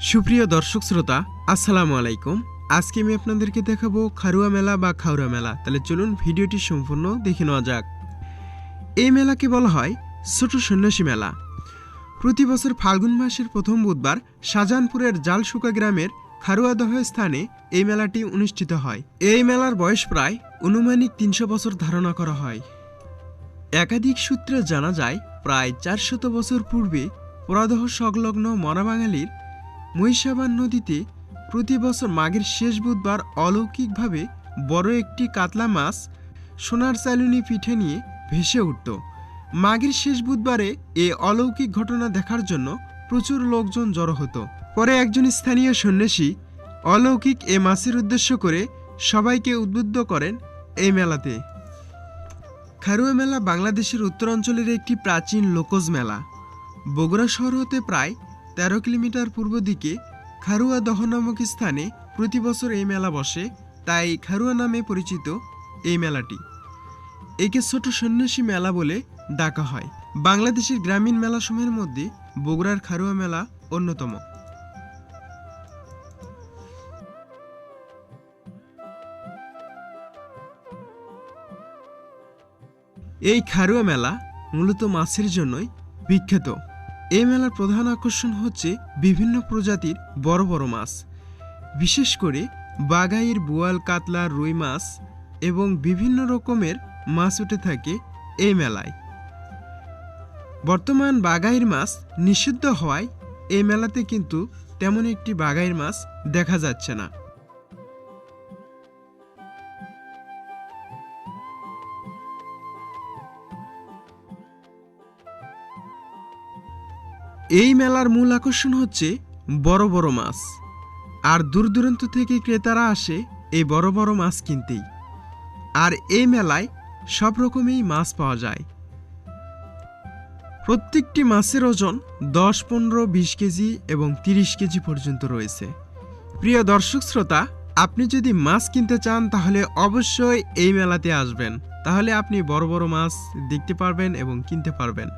সুপ্রিয় দর্শক শ্রোতা, আসসালামু আলাইকুম। আজকে আমি আপনাদেরকে দেখাবো খারুয়া মেলা বা খাউরা মেলা। তাহলে চলুন ভিডিওটি সম্পূর্ণ দেখে নেওয়া যাক। এই মেলাকে বলা হয় ছোট সন্ন্যাসী মেলা। প্রতি বছর ফাল্গুন মাসের প্রথম বুধবার শাহজাহানপুরের জালসুকা গ্রামের খারুয়াদহ স্থানে এই মেলাটি অনুষ্ঠিত হয়। এই মেলার বয়স প্রায় অনুমানিক তিনশো বছর ধারণা করা হয়। একাধিক সূত্রে জানা যায়, প্রায় চারশত বছর পূর্বে পুরাদহ সংলগ্ন মরাবাঙালির মহিষাবান নদীতে প্রতি বছর মাঘের শেষ বুধবার অলৌকিকভাবে বড় একটি কাতলা মাছ সোনার চালুনি পিঠে নিয়ে ভেসে উঠত। মাঘের শেষ বুধবারে এ অলৌকিক ঘটনা দেখার জন্য প্রচুর লোকজন জড়ো হতো। পরে একজন স্থানীয় সন্ন্যাসী অলৌকিক এ মাছের উদ্দেশ্য করে সবাইকে উদ্বুদ্ধ করেন এই মেলাতে। খারুয়া মেলা বাংলাদেশের উত্তরাঞ্চলের একটি প্রাচীন লোকজ মেলা। বগুড়া শহর হতে প্রায় তেরো কিলোমিটার পূর্ব দিকে খারুয়া দহ নামক স্থানে প্রতি বছর এই মেলা বসে, তাই খারুয়া নামে পরিচিত এই মেলাটি। একে ছোট সন্ন্যাসী মেলা বলে ডাকা হয়। বাংলাদেশের গ্রামীণ মেলাসমূহের মধ্যে বগুড়ার খারুয়া মেলা অন্যতম। এই খারুয়া মেলা মূলত মাছের জন্যই বিখ্যাত। এই মেলার প্রধান আকর্ষণ হচ্ছে বিভিন্ন প্রজাতির বড় বড় মাছ। বিশেষ করে বাগাইয়ের বোয়াল কাতলা রুই মাছ এবং বিভিন্ন রকমের মাছ উঠে থাকে এই মেলায়। বর্তমান বাগাইয়ের মাছ নিষিদ্ধ হওয়ায় এই মেলাতে কিন্তু তেমন একটি বাগাইয়ের মাছ দেখা যাচ্ছে না। এই মেলার মূল আকর্ষণ হচ্ছে বড় বড় মাছ। আর দূর দূরান্ত থেকে ক্রেতারা আসে এই বড় বড় মাছ কিনতেই। আর এই মেলায় সব রকমেই মাছ পাওয়া যায়। প্রত্যেকটি মাছের ওজন দশ, পনেরো, বিশ কেজি এবং তিরিশ কেজি পর্যন্ত রয়েছে। প্রিয় দর্শক শ্রোতা, আপনি যদি মাছ কিনতে চান, তাহলে অবশ্যই এই মেলাতে আসবেন। তাহলে আপনি বড় বড় মাছ দেখতে পারবেন এবং কিনতে পারবেন।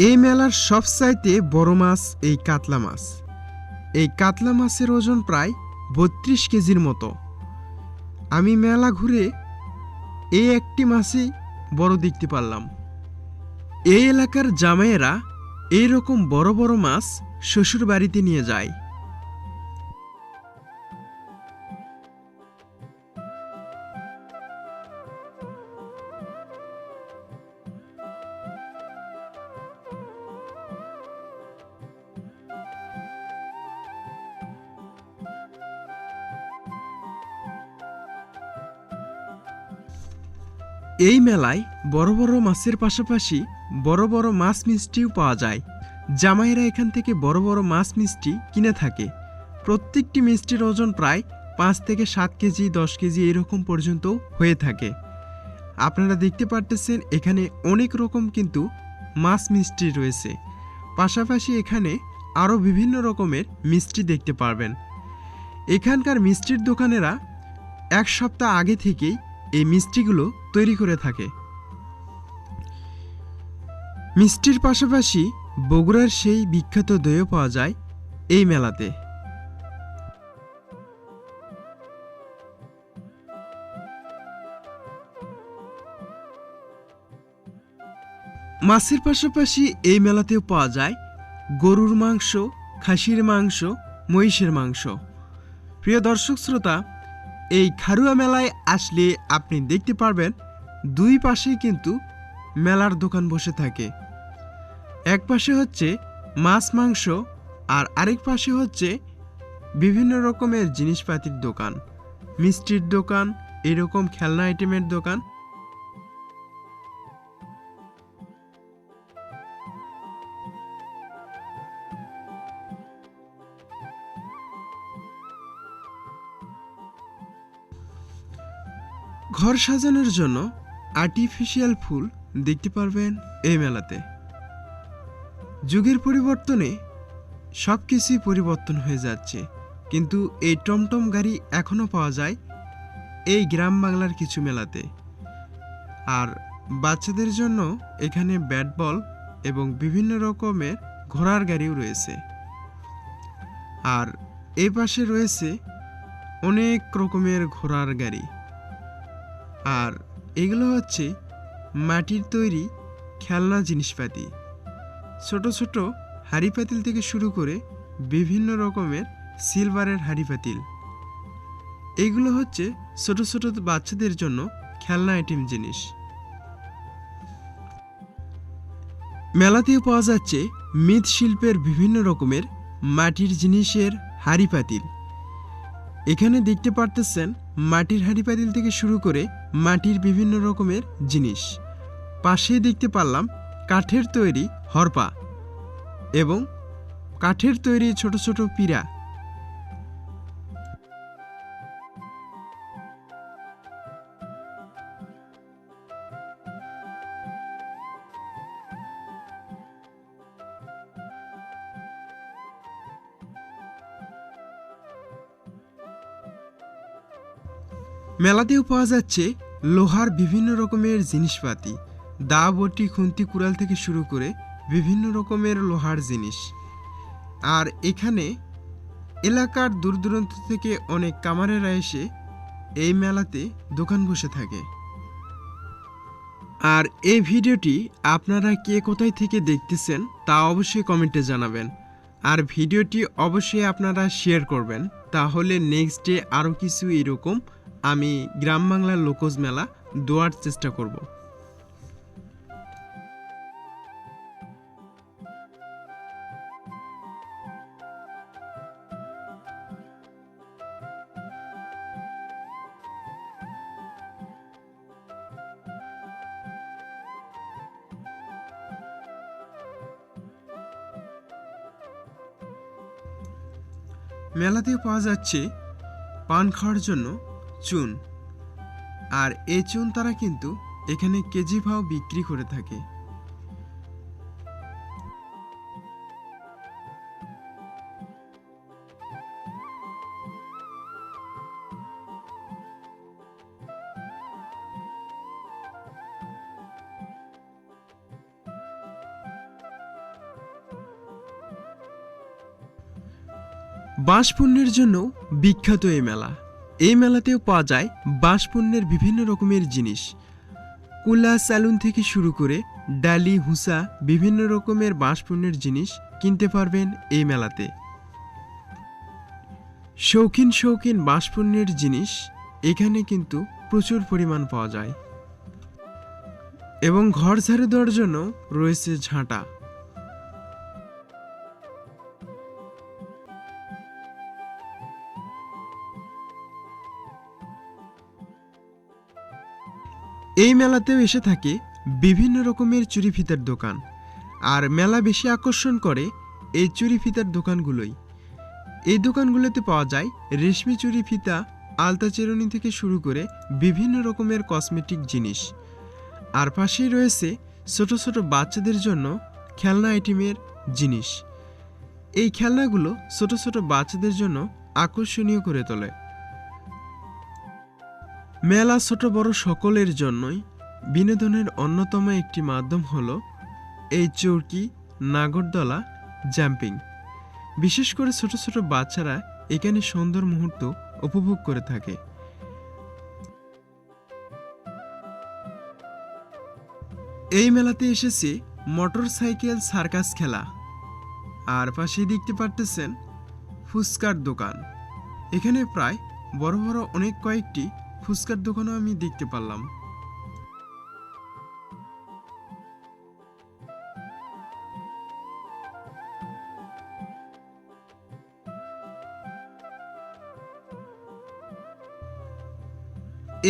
এই মেলার সবচাইতে বড় মাছ এই কাতলা মাছ। এই কাতলা মাছের ওজন প্রায় বত্রিশ কেজির মতো। আমি মেলা ঘুরে এই একটি মাছই বড় দেখতে পারলাম। এই এলাকার জামাইয়েরা এইরকম বড় বড় মাছ শ্বশুর বাড়িতে নিয়ে যায়। এই মেলায় বড় বড় মাছের পাশাপাশি বড় বড় মাছ মিষ্টিও পাওয়া যায়। জামাইরা এখান থেকে বড় বড় মাছ মিষ্টি কিনে থাকে। প্রত্যেকটি মিষ্টির ওজন প্রায় পাঁচ থেকে সাত কেজি, দশ কেজি এরকম পর্যন্ত হয়ে থাকে। আপনারা দেখতে পারতেছেন এখানে অনেক রকম কিন্তু মাছ মিষ্টি রয়েছে। পাশাপাশি এখানে আরও বিভিন্ন রকমের মিষ্টি দেখতে পারবেন। এখানকার মিষ্টির দোকানেরা এক সপ্তাহ আগে থেকেই এই মিষ্টিগুলো তৈরি করে থাকে। মিষ্টির পাশাপাশি বগুড়ার সেই বিখ্যাত দইও পাওয়া যায় এই মেলাতে। মাছের পাশাপাশি এই মেলাতেও পাওয়া যায় গরুর মাংস, খাসির মাংস, মহিষের মাংস। প্রিয় দর্শক শ্রোতা, এই খারুয়া মেলায় আসলে আপনি দেখতে পারবেন দুই পাশেই কিন্তু মেলার দোকান বসে থাকে। এক পাশে হচ্ছে মাছ, মাংস আর আরেক পাশে হচ্ছে বিভিন্ন রকমের জিনিসপাতির দোকান। মিষ্টির দোকান, এরকম খেলনা আইটেমের দোকান। ঘর সাজানোর জন্য আর্টিফিশিয়াল ফুল দেখতে পারবেন এই মেলাতে। যুগের পরিবর্তনে সব কিছুই পরিবর্তন হয়ে যাচ্ছে। কিন্তু এই টমটম গাড়ি এখনও পাওয়া যায় এই গ্রাম বাংলার কিছু মেলাতে। আর বাচ্চাদের জন্য এখানে ব্যাট বল এবং বিভিন্ন রকমের ঘোড়ার গাড়িও রয়েছে। আর এই পাশে রয়েছে অনেক রকমের ঘোড়ার গাড়ি। আর এগুলো হচ্ছে মাটির তৈরি খেলনা জিনিসপাতি। ছোট ছোট হাঁড়ি পাতিল থেকে শুরু করে বিভিন্ন রকমের সিলভারের হাঁড়ি পাতিল। এগুলো হচ্ছে ছোট ছোট বাচ্চাদের জন্য খেলনা আইটেম জিনিস। মেলাতেও পাওয়া যাচ্ছে মৃৎশিল্পের বিভিন্ন রকমের মাটির জিনিসের হাঁড়ি পাতিল। এখানে দেখতে পারতেছেন মাটির হাঁড়ি পাতিল থেকে শুরু করে মাটির বিভিন্ন রকমের জিনিস। পাশেই দেখতে পারলাম কাঠের তৈরি হরপা এবং কাঠের তৈরি ছোট ছোট পীড়া। মেলাতেও পাওয়া যাচ্ছে লোহার বিভিন্ন রকমের জিনিসপাতি দা বটি খুন্তি কুড়াল থেকে শুরু করে বিভিন্ন রকমের লোহার জিনিস। আর এখানে এলাকার দূর দূরান্ত থেকে অনেক কামারেরা এসে এই মেলাতে দোকান বসে থাকে। আর এই ভিডিওটি আপনারা কে কোথায় থেকে দেখতেছেন তা অবশ্যই কমেন্টে জানাবেন। আর ভিডিওটি অবশ্যই আপনারা শেয়ার করবেন। তাহলে নেক্সট ডে আরও কিছু এরকম আমি গ্রাম বাংলার লোকজ মেলা দেওয়ার চেষ্টা করব। মেলাতে পাওয়া যাচ্ছে পান খাওয়ার জন্য চুন। আর এই চুন তারা কিন্তু এখানে কেজি ভাও বিক্রি করে থাকে। বাঁশ পণ্যের জন্য বিখ্যাত এই মেলা। এই মেলাতেও পাওয়া যায় বাঁশ পণ্যের বিভিন্ন রকমের জিনিস। কুলা স্যালুন থেকে শুরু করে ডালি, হুসা, বিভিন্ন রকমের বাঁশ পণ্যের জিনিস কিনতে পারবেন এই মেলাতে। শৌখিন শৌখিন বাঁশ পণ্যের জিনিস এখানে কিন্তু প্রচুর পরিমাণ পাওয়া যায়। এবং ঘর ঝাড়ু দেওয়ার জন্য রয়েছে ঝাঁটা। এই মেলাতেও এসে থাকে বিভিন্ন রকমের চুরি ফিতার দোকান। আর মেলা বেশি আকর্ষণ করে এই চুরি ফিতার দোকানগুলোই। এই দোকানগুলোতে পাওয়া যায় রেশমি চুরি ফিতা, আলতা চেরুনি থেকে শুরু করে বিভিন্ন রকমের কসমেটিক জিনিস। আর পাশেই রয়েছে ছোট ছোট বাচ্চাদের জন্য খেলনা আইটেমের জিনিস। এই খেলনাগুলো ছোট ছোট বাচ্চাদের জন্য আকর্ষণীয় করে তোলে। মেলা ছোট বড় সকলের জন্যই বিনোদনের অন্যতম একটি মাধ্যম হল এই চৌকি নাগরদোলা জাম্পিং বিশেষ করে ছোট ছোট বাচ্চারা এখানে সুন্দর মুহূর্ত উপভোগ করে থাকে। এই মেলাতে এসেছে মোটর সাইকেল সার্কাস খেলা। আর পাশে দেখতে পারতেছেন ফুচকার দোকান। এখানে প্রায় বড় বড় অনেক কয়েকটি ফুচকার দোকানও আমি দেখতে পারলাম।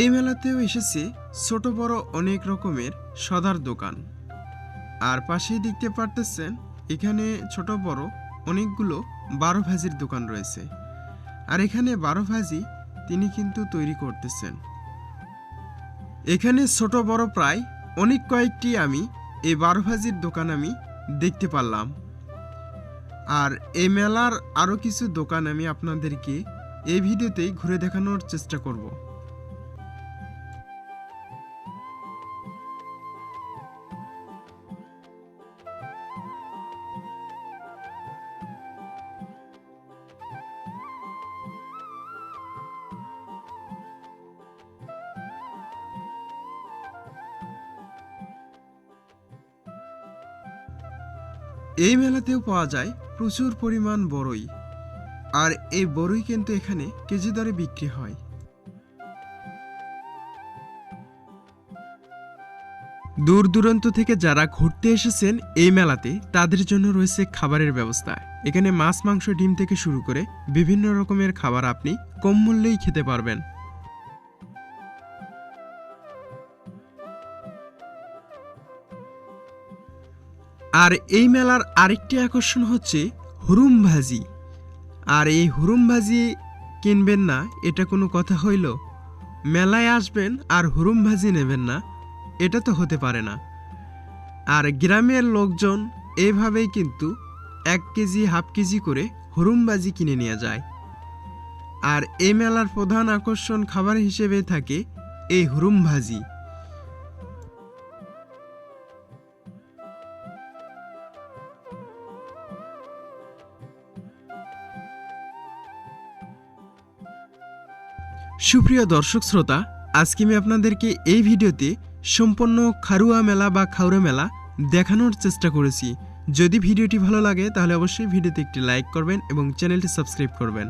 এই মেলাতেও এসেছে ছোট বড় অনেক রকমের সদার দোকান। আর পাশেই দেখতে পারতেছেন এখানে ছোট বড় অনেকগুলো বারো ভাজির দোকান রয়েছে। আর এখানে বারো ভাজি তিনি কিন্তু তৈরি করতেছেন। এখানে ছোট বড় প্রায় অনেক কয়েকটি আমি, এই বারোভাজির দোকান আমি দেখতে পারলাম। আর এই মেলার আরও কিছু দোকান আমি আপনাদেরকে এই ভিডিওতেই ঘুরে দেখানোর চেষ্টা করব। এই মেলাতেও পাওয়া যায় প্রচুর পরিমাণ বড়ই আর এই বড়ই কিন্তু এখানে কেজি দরে বিক্রি হয়। দূর দূরান্ত থেকে যারা ঘুরতে এসেছেন এই মেলাতে, তাদের জন্য রয়েছে খাবারের ব্যবস্থা। এখানে মাছ, মাংস, ডিম থেকে শুরু করে বিভিন্ন রকমের খাবার আপনি কম মূল্যেই খেতে পারবেন। আর এই মেলার আরেকটি আকর্ষণ হচ্ছে হুরুম ভাজি। আর এই হুরুম ভাজি কিনবেন না, এটা কোনো কথা হইল। মেলায় আসবেন আর হুরুম ভাজি নেবেন না, এটা তো হতে পারে না। আর গ্রামের লোকজন এভাবেই কিন্তু এক কেজি, হাফ কেজি করে হুরুম ভাজি কিনে নিয়ে যায়। আর এই মেলার প্রধান আকর্ষণ খাবার হিসেবে থাকে এই হুরুম ভাজি। সুপ্রিয় দর্শক শ্রোতা, আজকে আমি আপনাদেরকে এই ভিডিওতে সম্পন্ন খারুয়া মেলা বা খাউরা মেলা দেখানোর চেষ্টা করেছি। যদি ভিডিওটি ভালো লাগে, তাহলে অবশ্যই ভিডিওতে একটি লাইক করবেন এবং চ্যানেলটি সাবস্ক্রাইব করবেন।